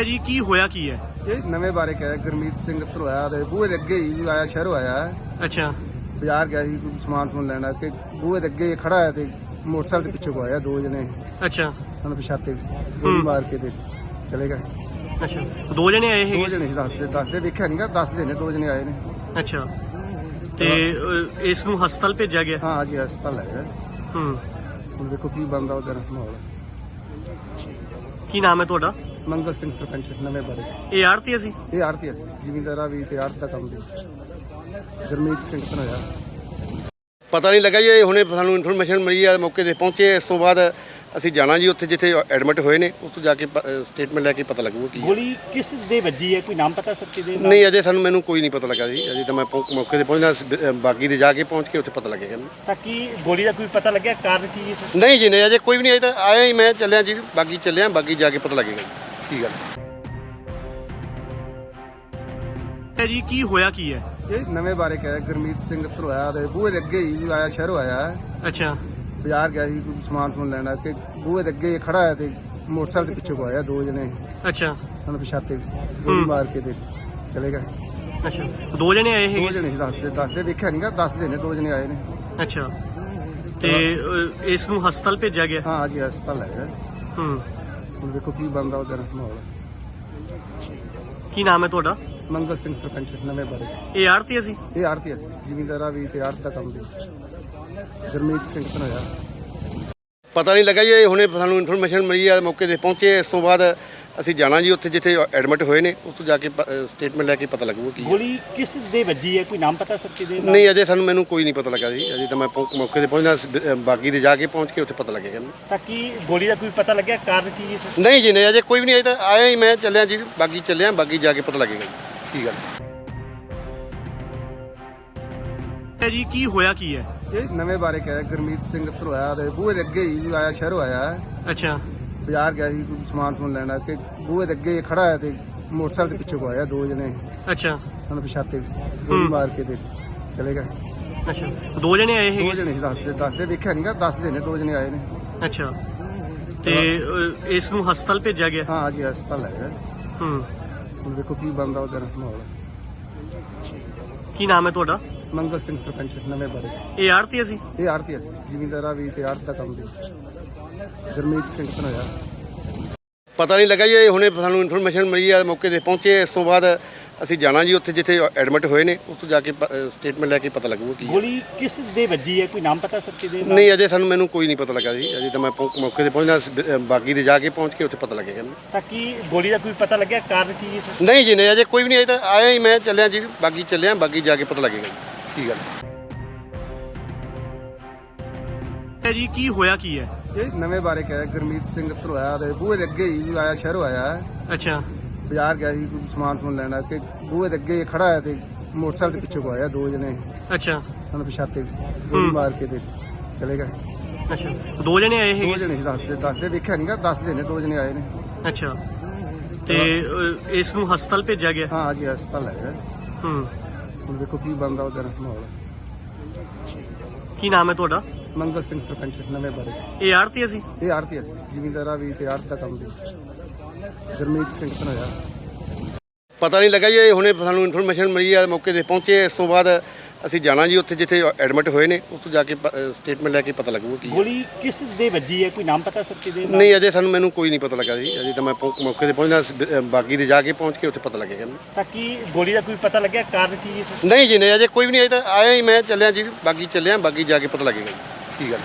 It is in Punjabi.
ਹੈ ਜੀ? ਕੀ ਹੋਇਆ ਕੀ ਹੈ? ਇਹ ਨਵੇਂ ਬਾਰੇ ਕਿਹਾ ਗੁਰਮੀਤ ਸਿੰਘ ਧਰੋਇਆ ਦੇ ਬੂਹੇ ਦੇ ਅੱਗੇ ਹੀ ਆਇਆ ਸ਼ਹਿਰੋਂ ਆਇਆ। ਅੱਛਾ। ਬਾਜ਼ਾਰ ਗਿਆ ਸੀ ਕੋਈ ਸਮਾਨ ਸਮੂਨ ਲੈਣਾ ਤੇ ਬੂਹੇ ਦੇ ਅੱਗੇ ਖੜਾ ਹੈ ਤੇ ਮੋਟਰਸਾਈਕਲ ਦੇ ਪਿੱਛੇ ਕੋ ਆਇਆ ਦੋ ਜਣੇ। ਅੱਛਾ। ਸਾਨੂੰ ਪਛਾਤੇ ਗੋਲੀ ਮਾਰ ਕੇ ਤੇ ਚਲੇ ਗਏ। ਅੱਛਾ। ਦੋ ਜਣੇ ਆਏ ਦੋ ਹੈਗੇ? ਜਣੇ ਸੀ ਦੱਸਦੇ ਦੱਸਦੇ ਵੇਖਿਆ ਨਹੀਂਗਾ ਦੱਸਦੇ ਨੇ ਦੋ ਜਣੇ ਆਏ ਨੇ। ਅੱਛਾ। ਤੇ ਅ, ਇਸ ਨੂੰ ਹਸਪਤਾਲ ਭੇਜਿਆ ਗਿਆ? ਹਾਂ ਅੱਜ ਹਸਪਤਾਲ ਲੈ ਗਏ। ਹੂੰ। ਹੁਣ ਦੇਖੋ ਕੀ ਬੰਦਾ ਉਹਦਾ ਮਾਹੌਲ। ਕੀ ਨਾਮ ਹੈ ਤੁਹਾਡਾ? ਮੰਗਲ ਸਿੰਘ ਸਰਪੰਚ ਨਵੇਂ ਬਾਰੇ। ਇਹ ਆਰਤੀ ਅਸੀਂ ਇਹ ਆਰਤੀ ਅਸੀਂ ਜ਼ਿਮੀਂਦਾਰਾ ਵੀ ਤੇ ਆਰਤ ਦਾ ਕੰਮ ਵੀ। ਗੁਰਮੀਤ ਸਿੰਘ ਧਰੋਇਆ ਪਤਾ ਨਹੀਂ ਲੱਗਾ ਜੀ ਇਹ ਹੁਣੇ ਸਾਨੂੰ ਇਨਫੋਰਮੇਸ਼ਨ ਮਿਲੀ ਆ ਮੌਕੇ ਤੇ ਪਹੁੰਚੇ। ਇਸ ਤੋਂ ਬਾਅਦ ਅਸੀਂ ਜਾਣਾ ਜੀ ਉੱਥੇ ਜਿੱਥੇ ਐਡਮਿਟ ਹੋਏ ਨੇ। ਉੱਥੋਂ ਜਾ ਕੇ ਸਟੇਟਮੈਂਟ ਲੈ ਕੇ ਪਤਾ ਲੱਗੂਗਾ ਕੀ ਹੈ। ਗੋਲੀ ਕਿਸ ਦੇ ਵੱਜੀ ਹੈ? ਕੋਈ ਨਾਮ ਪਤਾ ਸਰ ਕਿਹਦੇ ਦਾ? ਨਹੀਂ ਅਜੇ ਸਾਨੂੰ ਮੈਨੂੰ ਕੋਈ ਨਹੀਂ ਪਤਾ ਲੱਗਾ ਜੀ। ਅਜੇ ਤਾਂ ਮੈਂ ਪਹੁੰ- ਮੌਕੇ ਤੇ ਪਹੁੰਚਣਾ ਸੀ, ਅ, ਬਾਗੀ ਦੇ ਜਾ ਕੇ ਪਹੁੰਚ ਕੇ ਉੱਥੇ ਪਤਾ ਲੱਗੇਗਾ। ਤਾਂ ਕੀ ਗੋਲੀ ਦਾ ਕੋਈ ਪਤਾ ਲੱਗਿਆ? ਕਾਰਨ ਕੀ ਹੈ ਸਰ? ਨਹੀਂ ਜੀ ਨਹੀਂ ਅਜੇ ਕੋਈ ਵੀ ਨਹੀਂ ਅਜੇ ਤਾਂ ਆਇਆ ਹੀ ਮੈਂ ਚੱਲਿਆ ਜੀ ਬਾਗੀ ਚੱਲਿਆ ਬਾਗੀ ਜਾ ਕੇ ਪਤਾ ਲੱਗੇਗਾ ਜੀ। ਕੀ ਗੱਲ? ਹੈ ਜੀ ਕੀ ਹੋਇਆ ਕੀ ਹੈ? ਇਹ ਨਵੇਂ ਬਾਰੇ ਕਿਹਾ ਗੁਰਮੀਤ ਸਿੰਘ ਧਰੋਇਆ ਦੇ ਬੂਹੇ ਦੇ ਅੱਗੇ ਹੀ ਆਇਆ ਸ਼ਹਿਰੋਂ ਆਇਆ। ਅੱਛਾ। ਬਾਜ਼ਾਰ ਗਿਆ ਸੀ ਕੋਈ ਸਮਾਨ ਸਮੂਨ ਲੈਣਾ ਤੇ ਬੂਹੇ ਦੇ ਅੱਗੇ ਖੜਾ ਹੈ ਤੇ ਮੋਟਰਸਾਈਕਲ ਦੇ ਪਿੱਛੇ ਕੋ ਆਇਆ ਦੋ ਜਣੇ। ਅੱਛਾ। ਸਾਨੂੰ ਪਛਾਤੇ ਗੋਲੀ ਮਾਰ ਕੇ ਤੇ ਚਲੇ ਗਏ। ਅੱਛਾ। ਦੋ ਜਣੇ ਆਏ ਦੋ ਹੈਗੇ? ਜਣੇ ਸੀ ਦੱਸਦੇ ਦੱਸਦੇ ਵੇਖਿਆ ਨਹੀਂਗਾ ਦੱਸਦੇ ਨੇ ਦੋ ਜਣੇ ਆਏ ਨੇ। ਅੱਛਾ। ਤੇ ਅ, ਇਸ ਨੂੰ ਹਸਪਤਾਲ ਭੇਜਿਆ ਗਿਆ? ਹਾਂ ਅੱਜ ਹਸਪਤਾਲ ਲੈ ਗਏ ਹੂੰ। ਹੁਣ ਦੇਖੋ ਕੀ ਬੰਦਾ ਉਹਦਾ ਮਾਹੌਲ। ਕੀ ਨਾਮ ਹੈ ਤੁਹਾਡਾ? ਮੰਗਲ ਸਿੰਘ ਸਰਪੰਚ ਨਵੇਂ ਬਾਰੇ। ਇਹ ਆਰਤੀ ਅਸੀਂ ਇਹ ਆਰਤੀ ਅਸੀਂ ਜ਼ਿਮੀਂਦਾਰਾ ਵੀ ਤੇ ਆਰਤ ਦਾ ਕੰਮ ਵੀ। ਗੁਰਮੀਤ ਸਿੰਘ ਧਰੋਇਆ ਪਤਾ ਨਹੀਂ ਲੱਗਾ ਜੀ ਇਹ ਹੁਣੇ ਸਾਨੂੰ ਇਨਫੋਰਮੇਸ਼ਨ ਮਿਲੀ ਆ ਮੌਕੇ ਤੇ ਪਹੁੰਚੇ। ਇਸ ਤੋਂ ਬਾਅਦ ਅਸੀਂ ਜਾਣਾ ਜੀ ਉੱਥੇ ਜਿੱਥੇ ਐਡਮਿਟ ਹੋਏ ਨੇ ਉੱਥੋਂ ਜਾ ਕੇ ਸਟੇਟਮੈਂਟ ਲੈ ਕੇ ਪਤਾ ਲੱਗੂਗਾ ਕੀ ਹੈ। ਗੋਲੀ ਕਿਸ ਦੇ ਵੱਜੀ ਹੈ ਕੋਈ ਨਾਮ ਪਤਾ ਸਰ ਕਿਹਦੇ ਦਾ? ਨਹੀਂ ਅਜੇ ਸਾਨੂੰ ਮੈਨੂੰ ਕੋਈ ਨਹੀਂ ਪਤਾ ਲੱਗਾ ਜੀ ਅਜੇ ਤਾਂ ਮੈਂ ਪਹੁੰ- ਮੌਕੇ ਤੇ ਪਹੁੰਚਣਾ ਸੀ, ਅ, ਬਾਗੀ ਦੇ ਜਾ ਕੇ ਪਹੁੰਚ ਕੇ ਉੱਥੇ ਪਤਾ ਲੱਗੇਗਾ ਮੈਨੂੰ। ਤਾਂ ਕੀ ਗੋਲੀ ਦਾ ਕੋਈ ਪਤਾ ਲੱਗਿਆ ਕਾਰਨ ਕੀ ਹੈ ਸਰ ਨਹੀਂ ਜੀ ਨਹੀਂ ਅਜੇ ਕੋਈ ਵੀ ਨਹੀਂ ਅਜੇ ਤਾਂ ਆਇਆ ਹੀ ਮੈਂ ਚੱਲਿਆ ਜੀ ਬਾਗੀ ਚੱਲਿਆ ਬਾਗੀ ਜਾ ਕੇ ਪਤਾ ਲੱਗੇਗਾ ਜੀ ਕੀ ਗੱਲ ਹੈ ਜੀ ਕੀ ਹੋਇਆ ਕੀ ਹੈ ਇਹ ਨਵੇਂ ਬਾਰੇ ਕਿਹਾ ਗੁਰਮੀਤ ਸਿੰਘ ਧਰੋਇਆ ਦੇ ਬੂਹੇ ਦੇ ਅੱਗੇ ਹੀ ਆਇਆ ਸ਼ਹਿਰੋਂ ਆਇਆ। ਅੱਛਾ ਬਾਜ਼ਾਰ ਗਿਆ ਸੀ ਕੋਈ ਸਮਾਨ ਸਮੂਨ ਲੈਣਾ ਤੇ ਬੂਹੇ ਦੇ ਅੱਗੇ ਖੜਾ ਹੈ ਤੇ ਮੋਟਰਸਾਈਕਲ ਦੇ ਪਿੱਛੇ ਕੋ ਆਇਆ ਦੋ ਜਣੇ। ਅੱਛਾ। ਸਾਨੂੰ ਪਛਾਤੇ ਗੋਲੀ ਮਾਰ ਕੇ ਤੇ ਚਲੇ ਗਏ। ਅੱਛਾ। ਦੋ ਜਣੇ ਆਏ ਦੋ ਹੈਗੇ? ਜਣੇ ਸੀ ਦੱਸਦੇ ਦੱਸਦੇ ਵੇਖਿਆ ਨਹੀਂਗਾ ਦੱਸਦੇ ਨੇ ਦੋ ਜਣੇ ਆਏ ਨੇ। ਅੱਛਾ। ਤੇ ਅ, ਇਸ ਨੂੰ ਹਸਪਤਾਲ ਭੇਜਿਆ ਗਿਆ? ਹਾਂ ਅੱਜ ਹਸਪਤਾਲ ਲੈ ਗਏ ਹੂੰ। ਹੁਣ ਦੇਖੋ ਕੀ ਬੰਦਾ ਉਹਦਾ ਮਾਹੌਲ। ਕੀ ਨਾਮ ਹੈ ਤੁਹਾਡਾ? ਮੰਗਲ ਸਿੰਘ ਸਰਪੰਚ ਨਵੇਂ ਬਾਰੇ। ਇਹ ਆਰਤੀ ਅਸੀਂ ਇਹ ਆਰਤੀ ਅਸੀਂ ਜ਼ਿਮੀਂਦਾਰਾ ਵੀ ਤੇ ਆਰਤ ਦਾ ਕੰਮ ਵੀ। ਗੁਰਮੀਤ ਸਿੰਘ ਧਰੋਇਆ ਪਤਾ ਨਹੀਂ ਲੱਗਾ ਜੀ ਇਹ ਹੁਣੇ ਸਾਨੂੰ ਇਨਫੋਰਮੇਸ਼ਨ ਮਿਲੀ ਆ ਮੌਕੇ ਤੇ ਪਹੁੰਚੇ। ਇਸ ਤੋਂ ਬਾਅਦ ਅਸੀਂ ਜਾਣਾ ਜੀ ਉੱਥੇ ਜਿੱਥੇ ਐਡਮਿਟ ਹੋਏ ਨੇ। ਉੱਥੋਂ ਜਾ ਕੇ ਸਟੇਟਮੈਂਟ ਲੈ ਕੇ ਪਤਾ ਲੱਗੂਗਾ ਕੀ ਹੈ। ਗੋਲੀ ਕਿਸ ਦੇ ਵੱਜੀ ਹੈ? ਕੋਈ ਨਾਮ ਪਤਾ ਸਰ ਕਿਹਦੇ ਦਾ? ਨਹੀਂ ਅਜੇ ਸਾਨੂੰ ਮੈਨੂੰ ਕੋਈ ਨਹੀਂ ਪਤਾ ਲੱਗਾ ਜੀ। ਅਜੇ ਤਾਂ ਮੈਂ ਪਹੁੰ- ਮੌਕੇ ਤੇ ਪਹੁੰਚਣਾ ਸੀ, ਅ, ਬਾਗੀ ਦੇ ਜਾ ਕੇ ਪਹੁੰਚ ਕੇ ਉੱਥੇ ਪਤਾ ਲੱਗੇਗਾ ਮੈਨੂੰ। ਤਾਂ ਕੀ ਗੋਲੀ ਦਾ ਕੋਈ ਪਤਾ ਲੱਗਿਆ? ਕਾਰਨ ਕੀ ਹੈ ਸਰ? ਨਹੀਂ ਜੀ ਨਹੀਂ ਅਜੇ ਕੋਈ ਵੀ ਨਹੀਂ ਅਜੇ ਤਾਂ ਆਇਆ ਹੀ ਮੈਂ ਚੱਲਿਆ ਜੀ ਬਾਗੀ ਚੱਲਿਆ ਬਾਗੀ ਜਾ ਕੇ ਪਤਾ ਲੱਗੇਗਾ ਜੀ। ਕੀ ਗੱਲ? ਹੈ ਜੀ ਕੀ ਹੋਇਆ ਕੀ ਹੈ? ਇਹ ਨਵੇਂ ਬਾਰੇ ਕਿਹਾ ਗੁਰਮੀਤ ਸਿੰਘ ਧਰੋਇਆ ਦੇ ਬੂਹੇ ਦੇ ਅੱਗੇ ਹੀ ਆਇਆ ਸ਼ਹਿਰੋਂ ਆਇਆ ਹੈ। ਅੱਛਾ। ਬਾਜ਼ਾਰ ਗਿਆ ਸੀ ਕੋਈ ਸਮਾਨ ਸਮੂਨ ਲੈਣਾ ਤੇ ਬੂਹੇ ਦੇ ਅੱਗੇ ਖੜਾ ਹੈ ਤੇ ਮੋਟਰਸਾਈਕਲ ਦੇ ਪਿੱਛੇ ਕੋ ਆਇਆ ਦੋ ਜਣੇ। ਅੱਛਾ। ਸਾਨੂੰ ਪਛਾਤੇ ਗੋਲੀ ਮਾਰ ਕੇ ਤੇ ਚਲੇ ਗਏ। ਅੱਛਾ। ਦੋ ਜਣੇ ਆਏ ਦੋ ਹੈਗੇ? ਜਣੇ ਸੀ ਦੱਸਦੇ ਦੱਸਦੇ ਵੇਖਿਆ ਨਹੀਂਗਾ ਦੱਸਦੇ ਨੇ ਦੋ ਜਣੇ ਆਏ ਨੇ। ਅੱਛਾ। ਤੇ ਅ, ਇਸ ਨੂੰ ਹਸਪਤਾਲ ਭੇਜਿਆ ਗਿਆ? ਹਾਂ ਅੱਜ ਹਸਪਤਾਲ ਲੈ ਗਏ ਹੂੰ। ਹੁਣ ਦੇਖੋ ਕੀ ਬੰਦਾ ਉਹਦਾ ਮਾਹੌਲ। ਕੀ ਨਾਮ ਹੈ ਤੁਹਾਡਾ? ਮੰਗਲ ਸਿੰਘ ਸਰਪੰਚ ਨਵੇਂ ਬਾਰੇ। ਇਹ ਆਰਤੀ ਅਸੀਂ ਇਹ ਆਰਤੀ ਅਸੀਂ ਜ਼ਿਮੀਂਦਾਰਾ ਵੀ ਤੇ ਆਰਤ ਦਾ ਕੰਮ ਵੀ। ਗੁਰਮੀਤ ਸਿੰਘ ਧਰੋਇਆ ਪਤਾ ਨਹੀਂ ਲੱਗਾ ਜੀ ਇਹ ਹੁਣੇ ਸਾਨੂੰ ਇਨਫੋਰਮੇਸ਼ਨ ਮਿਲੀ ਆ ਮੌਕੇ ਤੇ ਪਹੁੰਚੇ ਇਸ ਤੋਂ ਬਾਅਦ ਅਸੀਂ ਜਾਣਾ ਜੀ ਉੱਥੇ ਜਿੱਥੇ ਐਡਮਿਟ ਹੋਏ ਨੇ ਉੱਥੋਂ ਜਾ ਕੇ ਸਟੇਟਮੈਂਟ ਲੈ ਕੇ ਪਤਾ ਲੱਗੂਗਾ ਕੀ ਹੈ। ਗੋਲੀ ਕਿਸ ਦੇ ਵੱਜੀ ਹੈ ਕੋਈ ਨਾਮ ਪਤਾ ਸਰ ਕਿਹਦੇ ਦਾ? ਨਹੀਂ ਅਜੇ ਸਾਨੂੰ ਮੈਨੂੰ ਕੋਈ ਨਹੀਂ ਪਤਾ ਲੱਗਾ ਜੀ ਅਜੇ ਤਾਂ ਮੈਂ ਪਹੁੰ- ਮੌਕੇ ਤੇ ਪਹੁੰਚਣਾ ਸੀ, ਅ, ਬਾਗੀ ਦੇ ਜਾ ਕੇ ਪਹੁੰਚ ਕੇ ਉੱਥੇ ਪਤਾ ਲੱਗੇਗਾ। ਤਾਂ ਕੀ ਗੋਲੀ ਦਾ ਕੋਈ ਪਤਾ ਲੱਗਿਆ ਕਾਰਨ ਕੀ ਹੈ ਸਰ ਨਹੀਂ ਜੀ ਨਹੀਂ ਅਜੇ ਕੋਈ ਵੀ ਨਹੀਂ ਅਜੇ ਤਾਂ ਆਇਆ ਹੀ ਮੈਂ ਚੱਲਿਆ ਜੀ ਬਾਗੀ ਚੱਲਿਆ ਬਾਗੀ ਜਾ ਕੇ ਪਤਾ ਲੱਗੇਗਾ ਜੀ ਕੀ ਗੱਲ